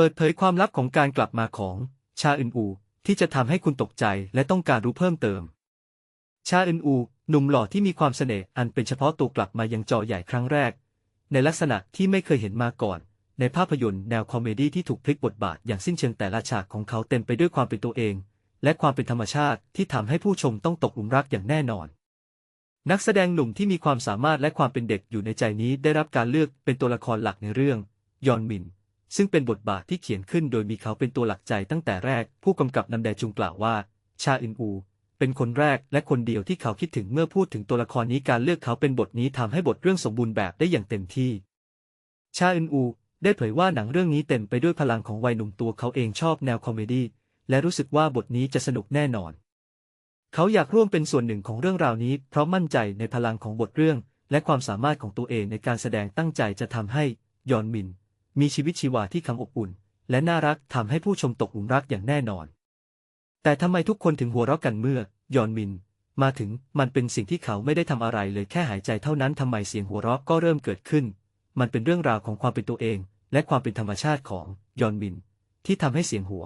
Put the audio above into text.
ปิดเผยความลับของการกลับมาของชาอึนอู ที่จะทำให้คุณตกใจและต้องการรู้เพิ่มเติม ชาอึนอู หนุ่มหล่อที่มีความเสน่ห์อันเป็นเฉพาะตัวกลับมายังจอใหญ่ครั้งแรก ในลักษณะที่ไม่เคยเห็นมาก่อน ในภาพยนตร์แนวคอมเมดี้ที่ถูกพลิกบทบาทอย่างสิ้นเชิงแต่ละฉากของเขาเต็มไปด้วยความเป็นตัวเอง และความเป็นธรรมชาติที่ทำให้ผู้ชมต้องตกหลุมรักอย่างแน่นอน นักแสดงหนุ่มที่มีความสามารถและความเป็นเด็กอยู่ในใจนี้ได้รับการเลือกเป็นตัวละครหลักในเรื่องยอนมิน ซึ่งเป็นบทบาทที่เขียนขึ้นโดยมีเขาเป็นตัวหลักใจตั้งแต่แรก ผู้กำกับนำแดจุงกล่าวว่า ชาอินอู เป็นคนแรกและคนเดียวที่เขาคิดถึงเมื่อพูดถึงตัวละครนี้การเลือกเขาเป็นบทนี้ทำให้บทเรื่องสมบูรณ์แบบได้อย่างเต็มที่ ชาอินอู ได้เผยว่าหนังเรื่องนี้เต็มไปด้วยพลังของวัยหนุ่มตัวเขาเองชอบแนวคอมเมดี้และรู้สึกว่าบทนี้จะสนุกแน่นอน เขาอยากร่วมเป็นส่วนหนึ่งของเรื่องราวนี้ เพราะมั่นใจในพลังของบทเรื่อง และความสามารถของตัวเองในการแสดงตั้งใจจะทำให้ยอนมิน มีชีวิตชีวาที่คำอบอุ่น และน่ารักทำให้ผู้ชมตกหลุมรักอย่างแน่นอน แต่ทำไมทุกคนถึงหัวเราะกันเมื่อยอนมิน มาถึงมันเป็นสิ่งที่เขาไม่ได้ทำอะไรเลยแค่หายใจเท่านั้นทำไมเสียงหัวเราะก็เริ่มเกิดขึ้น มันเป็นเรื่องราวของความเป็นตัวเอง และความเป็นธรรมชาติของยอนมิน ที่ทำให้เสียงหัว